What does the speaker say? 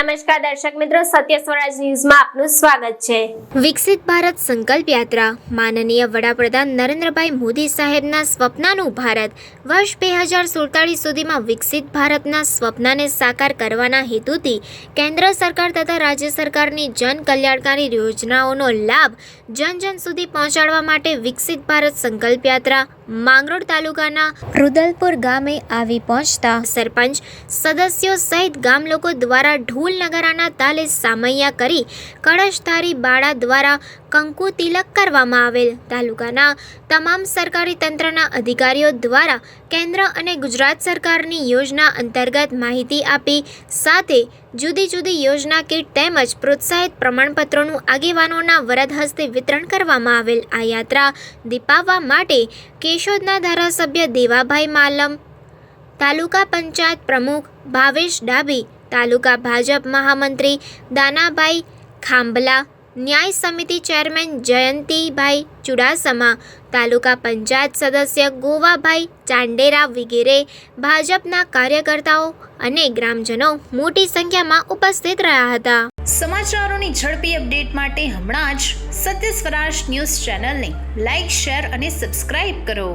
નમસ્કાર દર્શક મિત્રો, સત્ય સ્વરાજ ન્યૂઝમાં આપનું સ્વાગત છે. વિકસિત ભારત સંકલ્પ યાત્રા. માનનીય વડાપ્રધાન નરેન્દ્રભાઈ મોદી સાહેબના સ્વપ્નનું ભારત. વર્ષ બે હજાર સુડતાળીસ સુધીમાં વિકસિત ભારતના સ્વપ્નને સાકાર કરવાના હેતુથી કેન્દ્ર સરકાર તથા રાજ્ય સરકારની જન કલ્યાણકારી યોજનાઓનો લાભ જન જન સુધી પહોંચાડવા માટે વિકસિત ભારત સંકલ્પ યાત્રા માંગરોળ તાલુકાના રુદલપુર ગામે આવી પહોંચતા સરપંચ સદસ્યો સહિત ગામ લોકો દ્વારા ઢોલ નગારાના તાલે સામૈયા કરી કળશધારી બાળા દ્વારા કંકુ તિલક કરવામાં આવેલ. તાલુકાના તમામ સરકારી તંત્રના અધિકારીઓ દ્વારા કેન્દ્ર અને ગુજરાત સરકારની યોજના અંતર્ગત માહિતી આપી, સાથે જુદી જુદી યોજના કીટ તેમજ પ્રોત્સાહિત પ્રમાણપત્રોનું આગેવાનોના વરદ હસ્તે વિતરણ કરવામાં આવેલ. આ યાત્રા દીપાવવા માટે કેશોદના ધારાસભ્ય દેવાભાઈ માલમ, તાલુકા પંચાયત પ્રમુખ ભાવેશ ડાભી, તાલુકા ભાજપ મહામંત્રી દાનાભાઈ ખાંભલા ન્યાય સમિતિ ચેરમેન જયંતિભાઈ ચુડાસમા, તાલુકા પંચાયત સદસ્ય ગોવાભાઈ ચાંડેરા વગેરે, ભાજપના કાર્યકર્તાઓ અને ગ્રામજનો મોટી સંખ્યામાં ઉપસ્થિત રહ્યા હતા. સમાચારોની ઝડપી અપડેટ માટે હમણાં જ સત્ય સ્વરાજ ન્યૂઝ ચેનલને લાઇક શેર અને સબસ્ક્રાઇબ કરો.